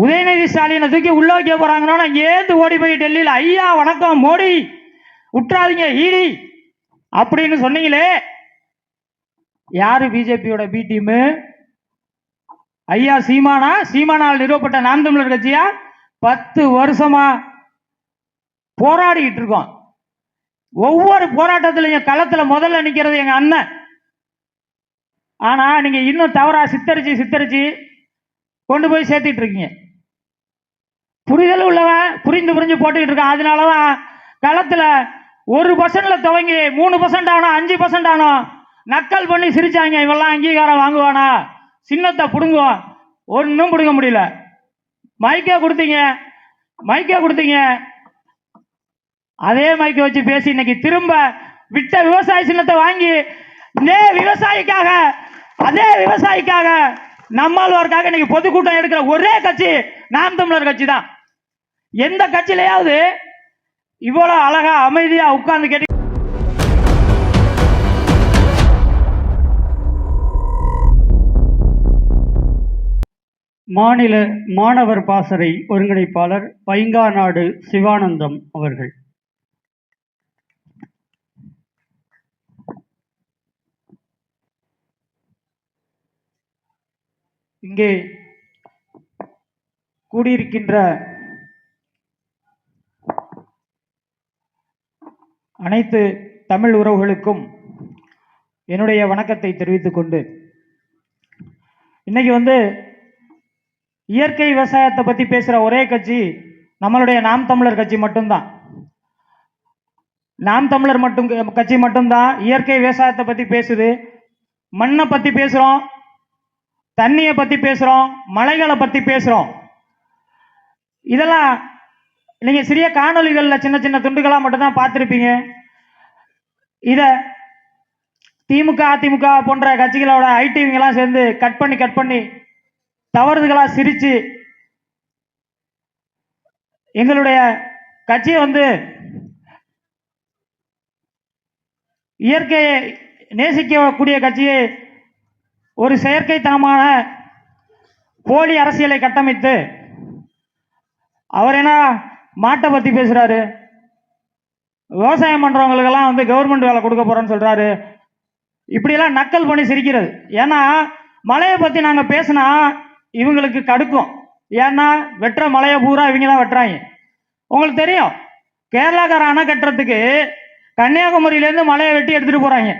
உதயநிதி ஸ்டாலினை தூக்கி உள்ள வைக்க போறாங்கன்னா ஏந்து ஓடி போய் டெல்லியில் ஐயா வணக்கம் மோடி விட்டுறாதீங்க ஈடி அப்படின்னு சொன்னீங்களே. யாரு பிஜேபியோட பி டீமு ஐயா சீமானா? சீமானால் நிறுவப்பட்ட நாம் தமிழர் கட்சியா? பத்து வருஷமா போராடிக்கிட்டு இருக்கோம். ஒவ்வொரு போராட்டத்திலையும் களத்துல முதல்ல நிக்கிறது எங்க அண்ணன். ஆனா நீங்க இன்னும் தவறா சித்தரிச்சு சித்தரிச்சு கொண்டு போய் சேர்த்துட்டு இருக்கீங்க. புரிதல் உள்ளவன் புரிந்து புரிஞ்சு போட்டுக்கிட்டு இருக்கான் அதனாலதான் களத்துல ஒரு பர்சன்ட்ல துவங்கி மூணு பர்சன்ட் ஆனோம் அஞ்சு பர்சன்ட் ஆனோம். நக்கல் பண்ணி சிரிச்சாங்க இவெல்லாம் அங்கீகாரம் வாங்குவானா? சின்னத்தை பிடுங்குவோம். ஒன்றும் பிடுங்க முடியல. மைக்கே கொடுத்தீங்க. மைக்கே கொடுத்தீங்க. அதே மைக்கை வச்சு பேசி இன்னைக்கு திரும்ப விட்ட விவசாய சின்னத்தை வாங்கி இதே விவசாயிக்காக அதே விவசாயிக்காக நம்மாழ்வாருக்காக இன்னைக்கு பொதுக்கூட்டம் எடுக்கிற ஒரே கட்சி நாம் தமிழர் கட்சி தான் எந்த கட்சியிலையாவது இவ்வளவு அழகா அமைதியா உட்கார்ந்து கேட்டு மாநில மாணவர் பாசறை ஒருங்கிணைப்பாளர் பைங்காநாடு சிவானந்தம் அவர்கள். இங்கே கூடியிருக்கின்ற அனைத்து தமிழ் உறவுகளுக்கும் என்னுடைய வணக்கத்தை தெரிவித்துக் கொண்டு இன்னைக்கு வந்து இயற்கை விவசாயத்தை பற்றி பேசுகிற ஒரே கட்சி நம்மளுடைய நாம் தமிழர் கட்சி மட்டும்தான். நாம் தமிழர் மட்டும் கட்சி மட்டும்தான் இயற்கை விவசாயத்தை பற்றி பேசுது. மண்ணை பற்றி பேசுகிறோம் தண்ணியை பற்றி பேசுகிறோம் மலைகளை பற்றி பேசுகிறோம் இதெல்லாம் நீங்க சிறிய காணொலிகளில் சின்ன சின்ன துண்டுகளாக மட்டும்தான் பார்த்துருப்பீங்க. இத திமுக அதிமுக போன்ற கட்சிகளோட ஐடிவிங்கெல்லாம் சேர்ந்து கட் பண்ணி கட் பண்ணி தவறுதுகளாக சிரிச்சு எங்களுடைய கட்சியை வந்து இயற்கையை நேசிக்கக்கூடிய கட்சியை ஒரு செயற்கைத்தனமான போலி அரசியலை கட்டமைத்து அவர் என்ன மாட்டை பற்றி பேசுகிறாரு விவசாயம் பண்றவங்களுக்கெல்லாம் வந்து கவர்மெண்ட் வேலை கொடுக்க போகிறோன்னு சொல்கிறாரு இப்படியெல்லாம் நக்கல் பண்ணி சிரிக்கிறது. ஏன்னா மலையை பற்றி நாங்கள் பேசினா இவங்களுக்கு கடுக்கும். ஏன்னா வெட்டுற மலையை பூரா இவங்க தான் வெட்டுறாங்க. உங்களுக்கு தெரியும் கேரளாக்கார அணை கட்டுறதுக்கு கன்னியாகுமரியிலேருந்து மலையை வெட்டி எடுத்துகிட்டு போகிறாங்க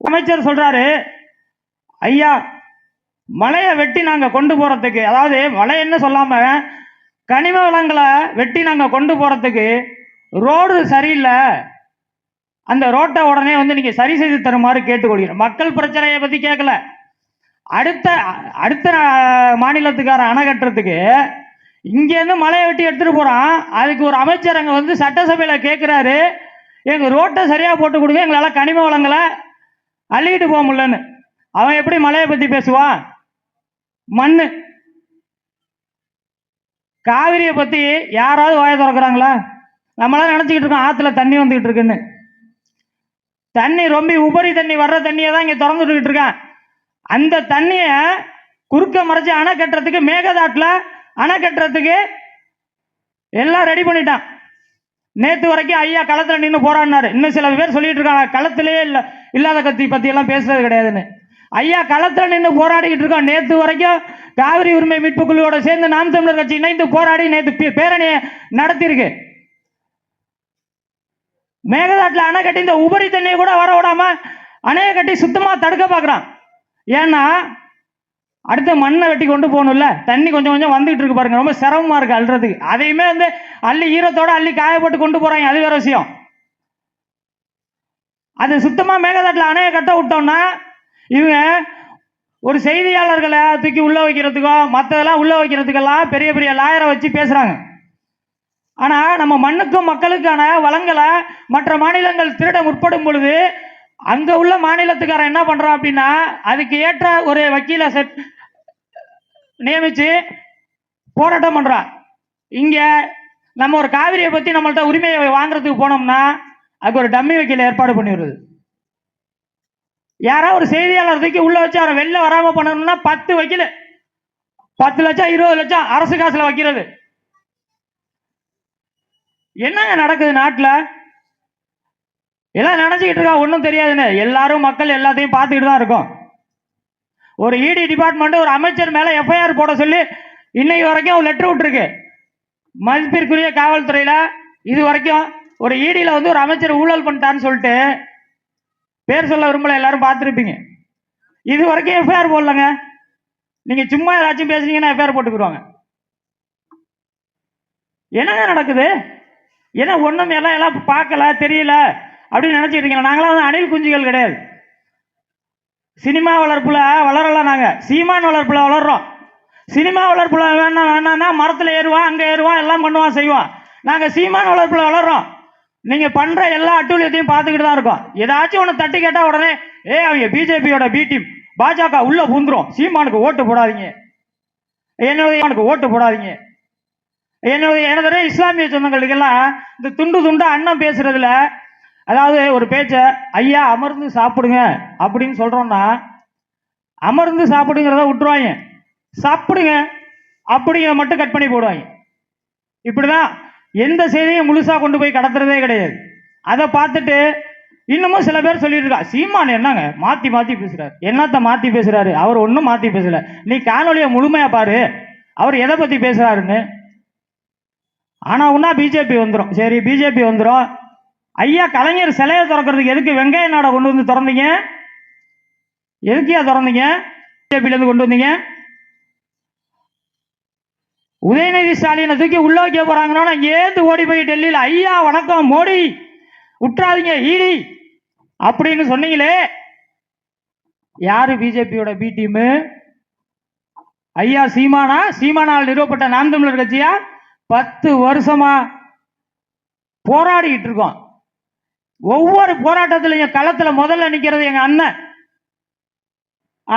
அமைச்சர் சொல்கிறாரு ஐயா மலையை வெட்டி நாங்கள் கொண்டு போகிறதுக்கு அதாவது மலைன்னு சொல்லாமல் கனிம வளங்களை வெட்டி நாங்கள் கொண்டு போகிறதுக்கு ரோடு சரியில்லை. அந்த ரோட்டை உடனே வந்து நீங்கள் சரி செய்து தருமாறு கேட்டுக்கொள்கிறோம் மக்கள் பிரச்சனையை பற்றி கேட்கல. அடுத்த அடுத்த மாநிலத்துக்கார அணை கட்டுறதுக்கு இங்கேருந்து மலையை வெட்டி எடுத்துகிட்டு போகிறான் அதுக்கு ஒரு அமைச்சர் அங்கே வந்து சட்டசபையில் கேட்குறாரு எங்கள் ரோட்டை சரியாக போட்டு கொடுங்க எங்களால் கனிம வளங்களை அள்ளிக்கிட்டு போக முடியலன்னு. அவன் எப்படி மலையை பற்றி பேசுவான்? மண்ணு. காவிரியை பத்தி யாராவது வாய திறக்கிறாங்களா? நம்மளாம் நினச்சிக்கிட்டு இருக்கோம் ஆத்துல தண்ணி வந்துகிட்டு இருக்குன்னு. தண்ணி ரொம்ப உபரி தண்ணி வர்ற தண்ணியை தான் இங்க திறந்து விட்டுக்கிட்டு இருக்கான். அந்த தண்ணியை குறுக்க மறைச்சி அணை கட்டுறதுக்கு மேகதாட்டில் அணை கட்டுறதுக்கு எல்லாம் ரெடி பண்ணிட்டான். நேத்து வரைக்கும் ஐயா களத்துல நின்று போராடினாரு. இன்னும் சில பேர் சொல்லிட்டு இருக்காங்க களத்திலே இல்ல இல்லாத கத்தி பத்தி எல்லாம் பேசுறது கிடையாதுன்னு. ஐயா களத்துல நின்று போராடிக்கிட்டு இருக்கோம். நேத்து வரைக்கும் காவிரி உரிமை மீட்பு குழுவோட சேர்ந்து நாம் தமிழர் கட்சி இணைந்து போராடி நேற்று பேரணியை நடத்தியிருக்கு. மேகதாட்டில் அணை கட்டி இந்த உபரி தண்ணியை கூட வர விடாம அணையை கட்டி சுத்தமா தடுக்க பார்க்குறான் ஏன்னா அடுத்த மண்ணை வெட்டி கொண்டு போகணும்ல. தண்ணி கொஞ்சம் கொஞ்சம் வந்துகிட்டு இருக்கு பாருங்க. ரொம்ப சிரமமா இருக்கு அள்ளுறதுக்கு. அதையுமே வந்து அள்ளி ஈரத்தோட அள்ளி காயப்பட்டு கொண்டு போறாங்க. அது வேற விஷயம். அது சுத்தமா மேகதாட்டில் அணையை கட்ட விட்டோம்னா இவங்க ஒரு செய்தியாளர்களை தூக்கி உள்ள வைக்கிறதுக்கோ மற்றதெல்லாம் உள்ள வைக்கிறதுக்கெல்லாம் பெரிய பெரிய லாயரை வச்சு பேசுறாங்க. ஆனால் நம்ம மண்ணுக்கும் மக்களுக்கான வளங்களை மற்ற மாநிலங்கள் திருட முற்படும் பொழுது அங்கே உள்ள மாநிலத்துக்காரன் என்ன பண்ணுறான் அப்படின்னா அதுக்கு ஏற்ற ஒரு வக்கீலை செட் நியமித்து போராட்டம் பண்ணுறான் இங்கே நம்ம ஒரு காவிரியை பற்றி நம்மள்ட்ட உரிமையை வாங்குறதுக்கு போனோம்னா அதுக்கு ஒரு டம்மி வக்கீல் ஏற்பாடு பண்ணிடுறது. யாரோ ஒரு செய்தியாளர் தூக்கி உள்ள வச்சு அவரை வெளில வராம பண்ணணும்னா பத்து வக்கீல். பத்து லட்சம் இருபது லட்சம் அரசு காசுல வைக்கிறது. என்னங்க நடக்குது நாட்டுல? எல்லாம் நினைச்சுக்கிட்டு இருக்கா ஒன்றும் தெரியாதுன்னு. எல்லாரும் மக்கள் எல்லாத்தையும் பார்த்துக்கிட்டு தான் இருக்கும். ஒரு இடி டிபார்ட்மெண்ட் ஒரு அமைச்சர் மேல எஃப்ஐஆர் போட சொல்லி இன்னைக்கு வரைக்கும் ஒரு லெட்டர் விட்டுருக்கு. மதிப்பிற்குரிய காவல்துறையில இது வரைக்கும் ஒரு இடியில் வந்து ஒரு அமைச்சர் ஊழல் பண்ணிட்டான்னு சொல்லிட்டு பேர் சொல்ல விரும்பல எல்லாரும் பார்த்துருப்பீங்க. இது வரைக்கும் எஃப்ஐஆர் போடலங்க. நீங்க சும்மா ஏதாச்சும் பேசுனீங்கன்னா எஃப்ஐஆர் போட்டுக்குருவாங்க. என்னங்க நடக்குது? ஏன்னா ஒன்றும் எல்லாம் எல்லாம் பார்க்கல தெரியல அப்படின்னு நினைச்சிட்டு நாங்களாம் வந்து அணில் குஞ்சுகள் கிடையாது. சினிமா வளர்ப்பில் வளரல நாங்கள் சீமான் வளர்ப்பில் வளர்றோம். சினிமா வளர்ப்பில் வேணா வேணான்னா மரத்தில் ஏறுவான் அங்கே ஏறுவான் எல்லாம் பண்ணுவான் செய்வான். நாங்கள் சீமான் வளர்ப்பில் வளர்றோம். நீங்க பண்ற எல்லா அட்டூழியத்தையும் பார்த்துக்கிட்டு தான் இருக்கோம். ஏதாச்சும் ஒன்று தட்டி கேட்டா உடனே ஏ அவங்க பிஜேபியோட பி டீம் பாஜக உள்ள புந்துரும். சீமானுக்கு ஓட்டு போடாதீங்க. என்னுடைய அவனுக்கு ஓட்டு போடாதீங்க. என்னுடைய எனது இஸ்லாமிய சொந்தங்களுக்கெல்லாம் இந்த துண்டு துண்டா அண்ணன் பேசுறதுல அதாவது ஒரு பேச்ச ஐயா அமர்ந்து சாப்பிடுங்க. அப்படின்னு சொல்றோம்னா அமர்ந்து சாப்பிடுங்கிறத விட்டுருவாங்க. சாப்பிடுங்க. அப்படிங்கிற மட்டும் கட் பண்ணி போடுவாங்க. இப்படிதான் எந்த செய்தியும் முழுசாக கொண்டு போய் கடத்துறதே கிடையாது. அதை பார்த்துட்டு இன்னமும் சில பேர் சொல்லிட்டு இருக்கா சீமான் என்னங்க? மாத்தி மாத்தி பேசுறாரு. என்னத்த மாத்தி பேசுறாரு? அவர் ஒன்றும் மாத்தி பேசல. நீ காணொலியை முழுமையா பாரு. அவர் எதை பத்தி பேசுறாருன்னு. ஆனா ஒன்றா பிஜேபி வந்துடும் சரி பிஜேபி வந்துடும் ஐயா கலைஞர் சிலையை திறக்கிறதுக்கு எதுக்கு வெங்கைய நாடை கொண்டு வந்து திறந்தீங்க? எதுக்கியா திறந்தீங்க? பிஜேபியிலேருந்து கொண்டு வந்தீங்க? உதயநிதி ஸ்டாலினை தூக்கி உள்ள வைக்க போறாங்கன்னா ஏந்து ஓடி போய் டெல்லியில் ஐயா வணக்கம் மோடி விட்டுறாதீங்க ஈடி அப்படின்னு சொன்னீங்களே. யாரு பிஜேபியோட பி டீமு ஐயா சீமானா? சீமானால் நிறுவப்பட்ட நாம் தமிழர் கட்சியா? பத்து வருஷமா போராடிக்கிட்டு இருக்கோம். ஒவ்வொரு போராட்டத்திலையும் களத்தில் முதல்ல நிற்கிறது எங்கள் அண்ணன்.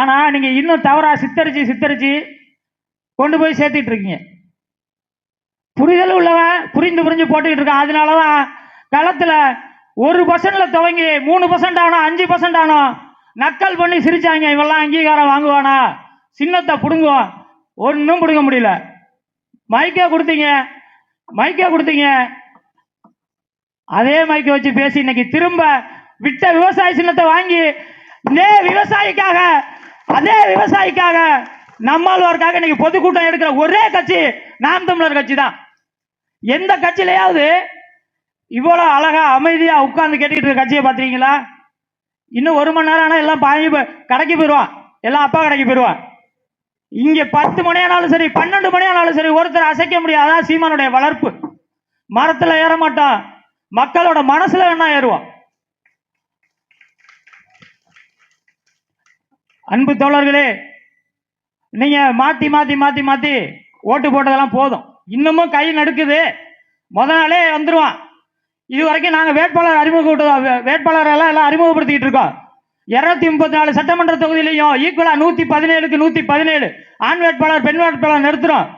ஆனால் நீங்கள் இன்னும் தவறாக சித்தரிச்சு சித்தரிச்சு கொண்டு போய் சேர்த்துட்டு இருக்கீங்க. புரிதல் உள்ளவன் புரிந்து புரிஞ்சு போட்டுக்கிட்டு இருக்கான். அதனாலதான் களத்துல ஒரு பர்சன்ட்ல துவங்கி மூணு பர்சன்ட் ஆனோம் அஞ்சு பர்சன்ட் ஆனோம். நக்கல் பண்ணி சிரிச்சாங்க இவெல்லாம் அங்கீகாரம் வாங்குவானா? சின்னத்தை பிடுங்குவோம். ஒன்றும் பிடுங்க முடியல. மைக்கே கொடுத்தீங்க மைக்கே கொடுத்தீங்க. அதே மைக்கை வச்சு பேசி இன்னைக்கு திரும்ப விட்ட விவசாய சின்னத்தை வாங்கி இதே விவசாயிக்காக அதே விவசாயிக்காக நம்மாழ்வாருக்காக இன்னைக்கு பொதுக்கூட்டம் எடுக்கிற ஒரே கட்சி நாம் தமிழர் கட்சி தான் எந்த கட்சியிலையாவது இவ்வளவு அழகா அமைதியா உட்கார்ந்து கேட்டுக்கிட்டு இருக்க கட்சியை பாத்திருக்கீங்களா இன்னும் ஒரு மணி நேரம் ஆனா எல்லாம் பாய் கடைக்கு போயிடுவான் எல்லாம் அப்பா கடைக்கு போயிடுவான் இங்க பத்து மணி ஆனாலும் சரி பன்னெண்டு மணி ஆனாலும் சரி ஒருத்தர் அசைக்க முடியாது. அதான் சீமானுடைய வளர்ப்பு. மரத்துல ஏற மாட்டான் மக்களோட மனசுல வேணா ஏறுவான் அன்பு தோழர்களே நீங்க மாத்தி மாத்தி மாத்தி மாத்தி ஓட்டு போட்டதெல்லாம் போதும். இன்னமும் கை நடுக்குது. முத நாளே வந்துருவான். இது வரைக்கும் நாங்கள் வேட்பாளர் அறிமுக வேட்பாளர் எல்லாம் எல்லாம் இருக்கோம். இருநூத்தி முப்பத்தி நாலு சட்டமன்ற தொகுதியிலையும் ஈக்குவலா நூத்தி பதினேழுக்கு நூத்தி பதினேழு ஆண் வேட்பாளர் பெண் வேட்பாளர் நிறுத்துறோம்.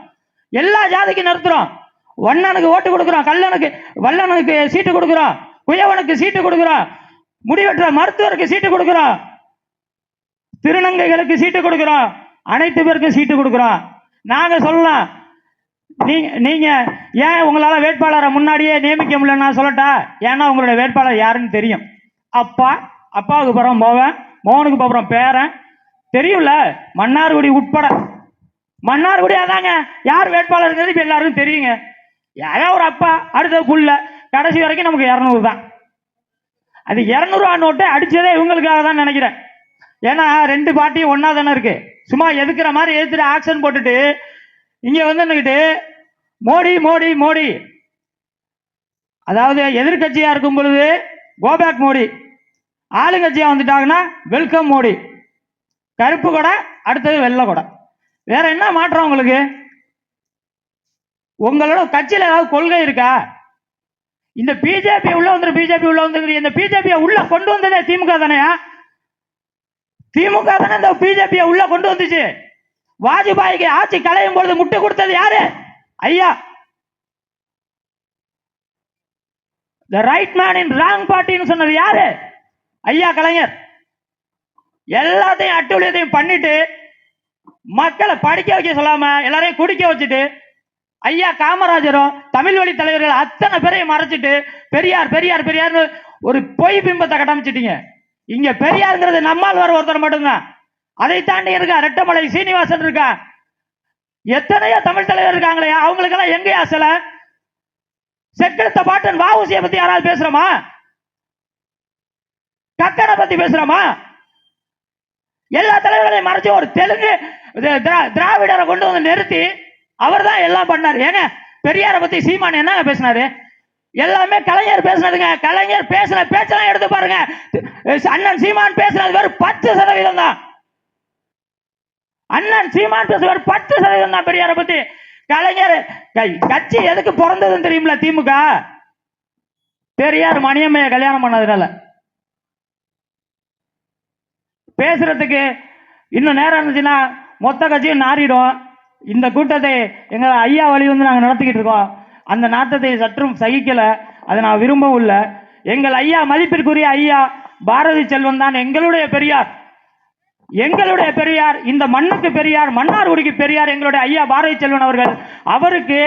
எல்லா ஜாதிக்கும் நிறுத்துறோம். வண்ணனுக்கு ஓட்டு கொடுக்குறோம் கல்லனுக்கு வல்லனுக்கு சீட்டு கொடுக்குறோம் குயவனுக்கு சீட்டு கொடுக்குறோம் முடிவெற்ற மருத்துவருக்கு சீட்டு கொடுக்குறோம் திருநங்கைகளுக்கு சீட்டு கொடுக்குறோம் அனைத்து பேருக்கும் சீட்டு கொடுக்குறோம். நாங்கள் சொல்லலாம் நீங்க நீங்க ஏன் உங்களால வேட்பாளரை முன்னாடியே நியமிக்க முடியலன்னு நான் சொல்லட்டா? ஏன்னா உங்களோட வேட்பாளர் யாருன்னு தெரியும். அப்பா அப்பாவுக்கு அப்புறம் மோவன் மோகனுக்கு அப்புறம் பேரன். தெரியும்ல மன்னார்குடி உட்பட. மன்னார்குடி அதாங்க. யார் வேட்பாளர் இப்போ எல்லாருக்கும் தெரியுங்க. யாரோ ஒரு அப்பா அடுத்த புள்ள கடைசி வரைக்கும் நமக்கு இரநூறு தான். அது இரநூறுவா நோட்டை அடிச்சதே இவங்களுக்காக தான் நினைக்கிறேன். ஏன்னா ரெண்டு பார்ட்டியும் ஒன்னா தானே இருக்கு. சும்மா எதுக்குற மாதிரி எதிர்த்து ஆக்ஷன் போட்டுட்டு இங்க வந்துன்னுக்கிட்டு மோடி மோடி மோடி. அதாவது எதிர்க்கட்சியா இருக்கும் பொழுது கோபேக் மோடி. ஆளுங்கட்சியா வந்துட்டாங்கன்னா வெல்கம் மோடி. கருப்பு கொடை அடுத்தது வெள்ளை கொடை. வேற என்ன மாற்றம் உங்களுக்கு? உங்களோட கட்சியில் ஏதாவது கொள்கை இருக்கா? இந்த பிஜேபி உள்ள வந்து பிஜேபி உள்ள வந்து இந்த பிஜேபியை உள்ள கொண்டு வந்ததே திமுக தானே திமுக தானே இந்த பிஜேபியை உள்ள கொண்டு வந்துச்சு. வாஜ்பாய்க்கு ஆட்சி கலையும் பொழுது முட்டு கொடுத்தது யாரு? ஐயா. The right man in wrong பார்ட்டின்னு சொன்னது யாரு? ஐயா கலைஞர். எல்லாத்தையும் அட்டூழியத்தையும் பண்ணிட்டு மக்களை படிக்க வைக்க சொல்லாம எல்லாரையும் குடிக்க வச்சுட்டு ஐயா காமராஜரும் தமிழ் வழி தலைவர்கள் அத்தனை பேரையும் மறைச்சிட்டு பெரியார் பெரியார் பெரியார்னு ஒரு பொய் பிம்பத்தை கட்டமைச்சிட்டீங்க. இங்க பெரியாருங்கிறது நம்மால் வர ஒருத்தர் மட்டும்தான். அதை தாண்டி இருக்கா ரெட்டமலை சீனிவாசன் இருக்கா? எத்தனையோ தமிழ் தலைவர் இருக்காங்களே அவங்களுக்கெல்லாம் எங்கேயா சில? செக்கெடுத்த பாட்டன் வாவுசியை பத்தி யாராவது பேசுறோமா? கக்கனை பத்தி பேசுறோமா? எல்லா தலைவர்களையும் மறைச்சு ஒரு தெலுங்கு திரா- திராவிடரை கொண்டு வந்து நிறுத்தி அவர் தான் எல்லாம் பண்ணாரு. ஏங்க பெரியாரை பத்தி சீமான் என்னங்க பேசினாரு? எல்லாமே கலைஞர் பேசுனதுங்க. கலைஞர் பேசின பேச்செல்லாம் எடுத்து பாருங்க. அண்ணன் சீமான் பேசுனது வெறும் பத்து சதவீதம் தான். அண்ணன் சீமான் பேசுவார் பத்து சதவீதம் தான் பெரியாரை பத்தி. கலைஞர் கட்சி எதுக்கு பிறந்ததுன்னு தெரியுமில திமுக? பெரியார் மணியம்மைய கல்யாணம் பண்ணதுனால. பேசுறதுக்கு இன்னும் நேரம் இருந்துச்சுன்னா மொத்த கட்சியும் நாறிடும். இந்த கூட்டத்தை எங்கள் ஐயா வழி வந்து நாங்கள் நடத்திக்கிட்டு இருக்கோம். அந்த நாட்டத்தை சற்றும் சகிக்கலை. அதை நான் விரும்பவும் இல்லை. எங்கள் ஐயா மதிப்பிற்குரிய ஐயா பாரதி செல்வன் தான் எங்களுடைய பெரியார். எங்களுடைய பெரியார் இந்த மண்ணுக்கு பெரியார் மன்னார்குடிக்கு பெரியார் எங்களுடைய ஐயா பாரதி செல்வன் அவர்கள் அவருக்கு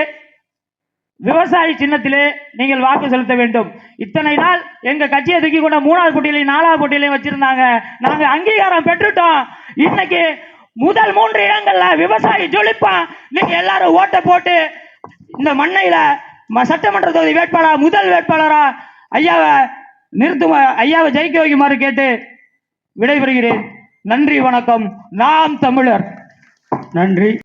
விவசாயி சின்னத்திலே நீங்கள் வாக்கு செலுத்த வேண்டும். இத்தனை நாள் எங்க கட்சியை தூக்கி கொண்ட மூணாவது போட்டியிலையும் நாலாவது போட்டியிலையும் வச்சிருந்தாங்க. நாங்க அங்கீகாரம் பெற்றுட்டோம். இன்னைக்கு முதல் மூன்று இடங்கள்ல விவசாயி ஜொலிப்பான் நீங்க எல்லாரும் ஓட்டை போட்டு இந்த மண்ணையில சட்டமன்ற தொகுதி வேட்பாளர் முதல் வேட்பாளரா ஐயாவை நிறுத்தும் ஐயாவை ஜெயிக்க வைக்குமாறு கேட்டு விடைபெறுகிறேன். நன்றி வணக்கம். நாம் தமிழர். நன்றி.